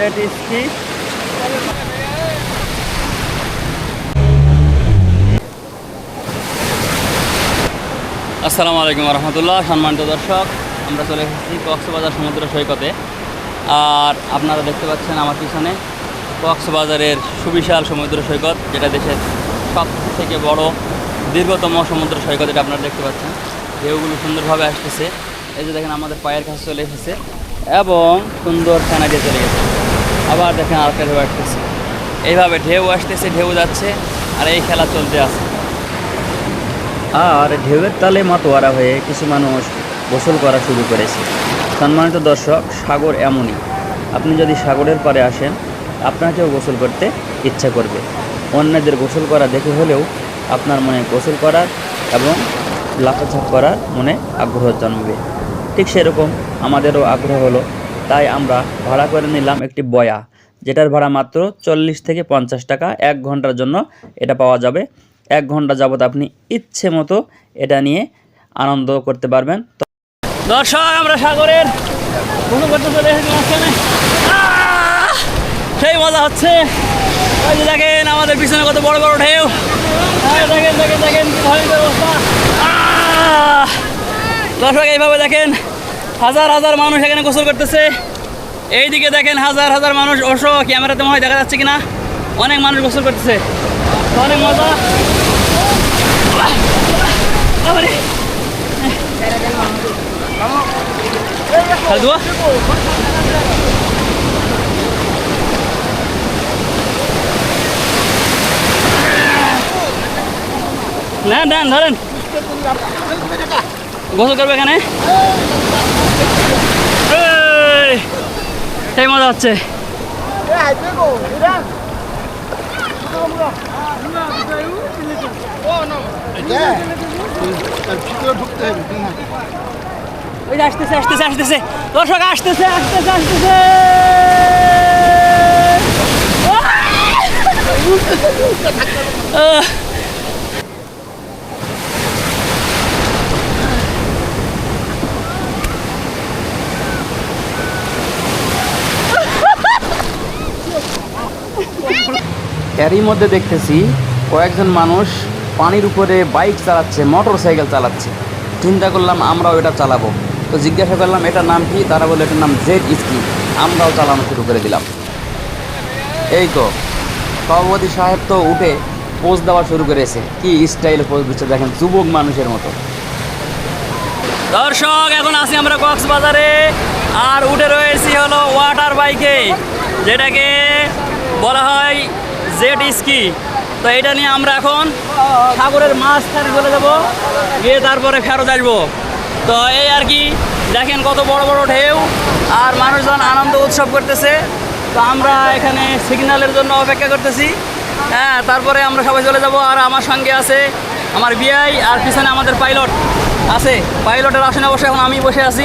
Jet ski আসসালামু আলাইকুম রহমতুল্লাহ, সম্মানিত দর্শক। আমরা চলে এসেছি কক্সবাজার সমুদ্র সৈকতে। আর আপনারা দেখতে পাচ্ছেন আমার পিছনে কক্সবাজারের সুবিশাল সমুদ্র সৈকত, যেটা দেশের সব থেকে বড় দীর্ঘতম সমুদ্র সৈকত এটা আপনারা দেখতে পাচ্ছেন। ঢেউগুলো সুন্দরভাবে আসতেছে। এই যে দেখেন, আমাদের পায়ের কাছে চলে এসেছে এবং সুন্দর ফেনা চলে গেছে। আবার দেখেন আরেকটা ঢেউ আসতেছে। এইভাবে ঢেউ আসতেছে, ঢেউ যাচ্ছে, আর এই খেলা চলতে আছে। আর ঢেউয়ের তালে মাতোয়ারা হয়ে কিছু মানুষ গোসল করা শুরু করেছে। সম্মানিত দর্শক, সাগর এমনই। আপনি যদি সাগরের পাড়ে আসেন, আপনাকেও গোসল করতে ইচ্ছা করবে। অন্যদের গোসল করা দেখে হলেও আপনার মনে গোসল করার এবং লাফাঝাপ করার মনে আগ্রহ জন্মবে। ঠিক সেরকম আমাদেরও আগ্রহ হলো তাই আমরা ভাড়া করে নিলাম একটি বয়া, যেটার ভাড়া মাত্র চল্লিশ থেকে পঞ্চাশ টাকা এক ঘণ্টার জন্য এটা পাওয়া যাবে। এক ঘণ্টা যাবত আপনি ইচ্ছে মতো এটা নিয়ে আনন্দ করতে পারবেন। দর্শক, আমরা সাগরের সেই মজা হচ্ছে। দেখেন, আমাদের পিছনে কত বড় বড় ঢেউ। দেখেন দেখেন দেখেন! দর্শক, এইভাবে দেখেন হাজার হাজার মানুষ এখানে গোসল করতেছে। এইদিকে দেখেন হাজার হাজার মানুষ অবশ্য ক্যামেরাতে মনে হয় দেখা যাচ্ছে কিনা। অনেক মানুষ গোসল করতেছে। অনেক মজা। নেন, ধরেন। গোসল করবে এখানে? সেই মজা হচ্ছে। আসতেছে আসতেছে আসতেছে। দর্শক আসতেছে আসতেছে আসতেছে! এরই মধ্যে দেখতেছি কয়েকজন মানুষ পানির উপরে বাইক চালাচ্ছে মোটর সাইকেল চালাচ্ছে। চিন্তা করলাম আমরাও এটা চালাবো। তো জিজ্ঞাসা করলাম, এটার নাম কি? তারা বলে এটার নাম জেড স্কি। আমরাও চালানো শুরু করে দিলাম। এই তো, সভাপতি সাহেব তো উঠে পোজ দেওয়া শুরু করেছে। কি স্টাইল পোজ দিচ্ছে দেখেন, যুবক মানুষের মতো। দর্শক, এখন আছি আমরা কক্সবাজারে। আর উঠে রয়েছি হলো ওয়াটার বাইকে, যেটাকে বলা হয় জেট স্কি। তো এটা নিয়ে আমরা এখন সাগরের মাঝখানে চলে যাব গিয়ে তারপরে ফেরত আসব। তো এই আর কি দেখেন কত বড় বড় ঢেউ আর মানুষজন আনন্দ উৎসব করতেছে। তো আমরা এখানে সিগন্যালের জন্য অপেক্ষা করতেছি। হ্যাঁ তারপরে আমরা সবাই চলে যাব আর আমার সঙ্গে আছে আমার বিআই আর পিছনে আমাদের পাইলট আছে। পাইলটের আসনে বসে এখন আমি বসে আছি।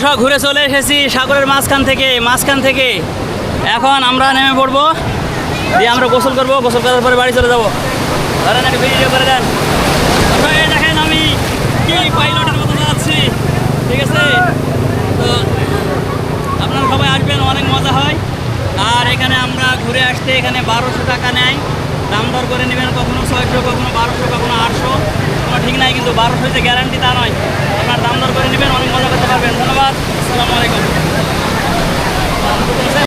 দর্শক, ঘুরে চলে এসেছি সাগরের মাঝখান থেকে। মাঝখান থেকে এখন আমরা নেমে পড়ব। দিয়ে আমরা গোসল করব। গোসল করার পরে বাড়ি চলে যাব। ধরেন একটা ভিডিও করে দেন। দেখেন আমি কি পাইলটের মতো যাচ্ছি। ঠিক আছে? তো আপনারা সবাই আসবেন, অনেক মজা হয়। আর এখানে আমরা ঘুরে আসতে এখানে বারোশো টাকা নেয়। দাম দর করে নেবেন কখনো ছয়শো, কখনো বারোশো, কখনো আটশো। কোনো ঠিক নাই, কিন্তু বারোশো যে গ্যারান্টি তা নয়। দাম দর করে নেবেন অনেক মজা করতে পারবেন। ধন্যবাদ আসসালামু আলাইকুম।